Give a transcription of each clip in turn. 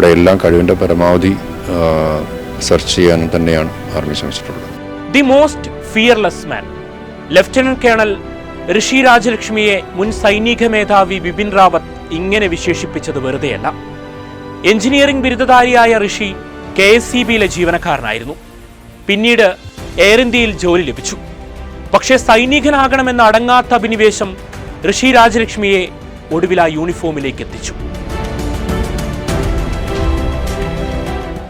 അവിടെ എല്ലാം കഴിവിന്റെ പരമാവധി സെർച്ച് ചെയ്യാൻ തന്നെയാണ് army ശ്രമിച്ചിട്ടുള്ളത്. The most fearless man lieutenant colonel Rishi രാജലക്ഷ്മിയെ മുൻ സൈനിക മേധാവി ബിപിൻ റാവത്ത് ഇങ്ങനെ വിശേഷിപ്പിച്ചത് വെറുതെയല്ല. എഞ്ചിനീയറിംഗ് ബിരുദധാരിയായ ഋഷി കെ എസ് സി ബിയിലെ ജീവനക്കാരനായിരുന്നു. പിന്നീട് എയർ ഇന്ത്യയിൽ ജോലി ലഭിച്ചു. പക്ഷേ സൈനികനാകണമെന്ന അടങ്ങാത്ത അഭിനിവേശം ഋഷി രാജലക്ഷ്മിയെ ഒടുവിൽ ആ യൂണിഫോമിലേക്ക് എത്തിച്ചു.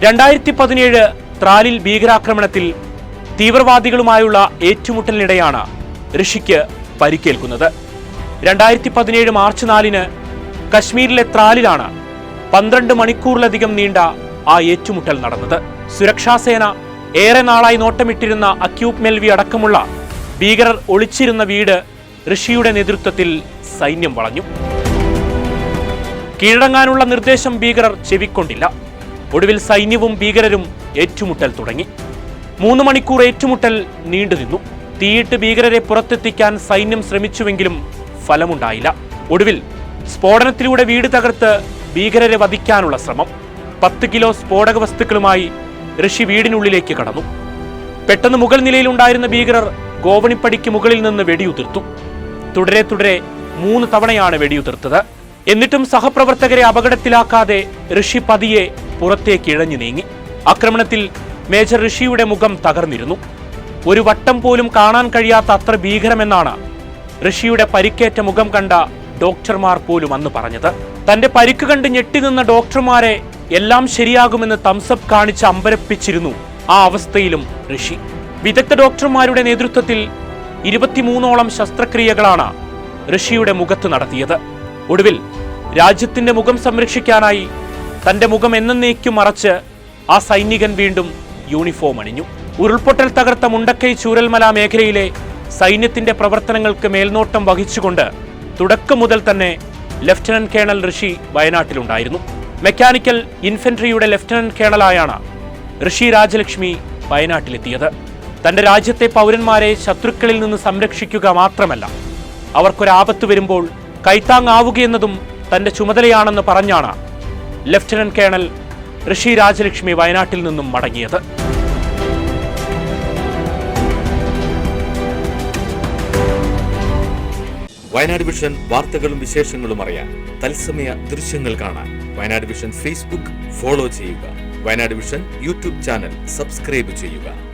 രണ്ടായിരത്തി പതിനേഴ് ത്രാലിൽ ഭീകരാക്രമണത്തിൽ തീവ്രവാദികളുമായുള്ള ഏറ്റുമുട്ടലിനിടെയാണ് ഋഷിക്ക് പരിക്കേൽക്കുന്നത്. രണ്ടായിരത്തി പതിനേഴ് മാർച്ച് നാലിന് കശ്മീരിലെ ത്രാലിലാണ് പന്ത്രണ്ട് മണിക്കൂറിലധികം നീണ്ട ആ ഏറ്റുമുട്ടൽ നടന്നത്. സുരക്ഷാസേന ഏറെ നാളായി നോട്ടമിട്ടിരുന്ന അക്യൂബ് മെൽവി അടക്കമുള്ള ഭീകരർ ഒളിച്ചിരുന്ന വീട് ഋഷിയുടെ നേതൃത്വത്തിൽ സൈന്യം വളഞ്ഞു. കീഴടങ്ങാനുള്ള നിർദ്ദേശം ഭീകരർ ചെവിക്കൊണ്ടില്ല. ഒടുവിൽ സൈന്യവും ഭീകരരും ഏറ്റുമുട്ടൽ തുടങ്ങി. മൂന്ന് മണിക്കൂർ ഏറ്റുമുട്ടൽ നീണ്ടുനിന്നു തീയിട്ട് ഭീകരരെ പുറത്തെത്തിക്കാൻ സൈന്യം ശ്രമിച്ചുവെങ്കിലും ഫലമുണ്ടായില്ല. ഒടുവിൽ സ്ഫോടനത്തിലൂടെ വീട് തകർത്ത് ഭീകരരെ വധിക്കാനുള്ള ശ്രമം. പത്ത് കിലോ സ്ഫോടക വസ്തുക്കളുമായി ഋഷി വീടിനുള്ളിലേക്ക് കടന്നു. പെട്ടെന്ന് മുകൾ നിലയിലുണ്ടായിരുന്ന ഭീകരർ ഗോവണിപ്പടിക്ക് മുകളിൽ നിന്ന് വെടിയുതിർത്തു. തുടരെ തുടരെ മൂന്ന് തവണയാണ് വെടിയുതിർത്തത്. എന്നിട്ടും സഹപ്രവർത്തകരെ അപകടത്തിലാക്കാതെ ഋഷി പതിയെ പുറത്തേക്ക് ഇഴഞ്ഞു നീങ്ങി. ആക്രമണത്തിൽ മേജർ ഋഷിയുടെ മുഖം തകർന്നിരുന്നു. ഒരു വട്ടം പോലും കാണാൻ കഴിയാത്ത അത്ര ഭീകരമെന്നാണ് ഋഷിയുടെ പരിക്കേറ്റ മുഖം കണ്ട ഡോക്ടർമാർ പോലും അന്ന് പറഞ്ഞത്. തന്റെ പരിക്ക് കണ്ട് ഞെട്ടിനിന്ന ഡോക്ടർമാരെ എല്ലാം ശരിയാകുമെന്ന് തംസപ്പ് കാണിച്ച് അമ്പരപ്പിച്ചിരുന്നു ആ അവസ്ഥയിലും ഋഷി. വിദഗ്ധ ഡോക്ടർമാരുടെ നേതൃത്വത്തിൽ ഇരുപത്തിമൂന്നോളം ശസ്ത്രക്രിയകളാണ് ഋഷിയുടെ മുഖത്ത് നടത്തിയത്. ഒടുവിൽ രാജ്യത്തിന്റെ മുഖം സംരക്ഷിക്കാനായി തന്റെ മുഖം എന്നേക്കും മറച്ച് ആ സൈനികൻ വീണ്ടും യൂണിഫോം അണിഞ്ഞു. ഉരുൾപൊട്ടൽ തകർത്ത മുണ്ടക്കൈ ചൂരൽമല മേഖലയിലെ സൈന്യത്തിന്റെ പ്രവർത്തനങ്ങൾക്ക് മേൽനോട്ടം വഹിച്ചുകൊണ്ട് തുടക്കം മുതൽ തന്നെ ലഫ്റ്റനന്റ് കേണൽ ഋഷി വയനാട്ടിലുണ്ടായിരുന്നു. മെക്കാനിക്കൽ ഇൻഫൻട്രിയുടെ ലഫ്റ്റനന്റ് കേണലായാണ് ഋഷി രാജലക്ഷ്മി വയനാട്ടിലെത്തിയത്. തന്റെ രാജ്യത്തെ പൗരന്മാരെ ശത്രുക്കളിൽ നിന്ന് സംരക്ഷിക്കുക മാത്രമല്ല അവർക്കൊരാപത്ത് വരുമ്പോൾ കൈത്താങ്ങാവുകയെന്നതും തന്റെ ചുമതലയാണെന്ന് പറഞ്ഞാണ് ലഫ്റ്റനന്റ് കേണൽ ഋഷി രാജലക്ഷ്മി വയനാട്ടിൽ നിന്നും മടങ്ങിയത്. വയനാട് വിഷൻ വാർത്തകളും വിശേഷങ്ങളും അറിയാൻ തത്സമയ ദൃശ്യങ്ങൾ കാണാൻ വയനാട് വിഷൻ ഫേസ്ബുക്ക് ഫോളോ ചെയ്യുക. Wayanad vision YouTube channel subscribe ചെയ്യുക.